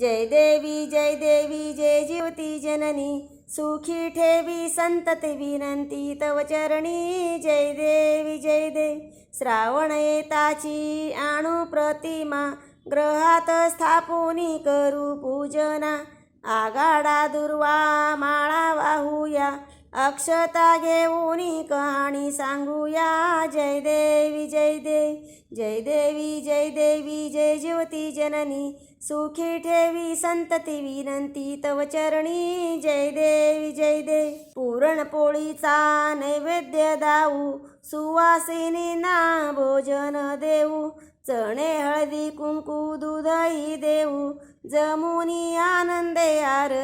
जय देवी जय देवी जय ज्योती जननी. सुखी ठेवी संतत विनंती तव चरणी. जय देवी जय देव श्रावण येताची आणू प्रतिमा ग्रहात स्थापुनी करू पूजना. आगाडा दुर्वा माळा वाहूया. अक्षता घेऊन कहाणी सांगूया. जय देवी जय देव जय देवी जय देवी जय ज्योती जननी. सुखी ठेवी संतती विनंती तव चरणी. जय देवी जय देव पुरणपोळीचा नैवेद्य दाऊ. सुवासिनीना भोजन देऊ. चणे हळदी कुंकू दुधही देऊ. जमुनी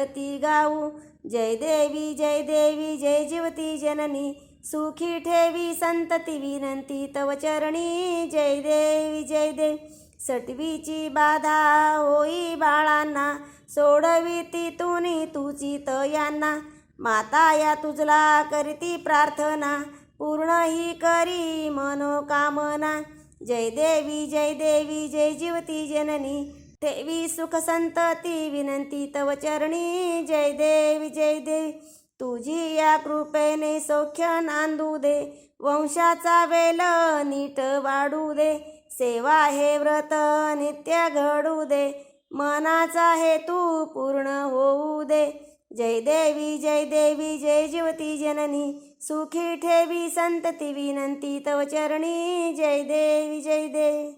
आरती गाऊ। जय देवी जय देवी जय जीवती जननी। सुखी ठेवी संतती विनंती तव चरणी। जय देवी जय देव। सटवीची बाधा होई बाळांना सोडविती तुनी तुची तयांना। माता या तुझला करती प्रार्थना पूर्ण ही करी मनोकामना। जय देवी जय देवी जय जीवती जननी। देवी सुख संतती विनंती तव चरणी जय देवी जय देव. तुझी या कृपेने सौख्य नांदू दे वंशाचा वेल नीट वाढू दे सेवा हे व्रत नित्य घडू दे मनाचा हेतू पूर्ण होऊ दे. जय देवी जय देवी जय ज्योती जननी सुखी ठेवी संतती विनंती तव चरणी जय देवी जय देवी.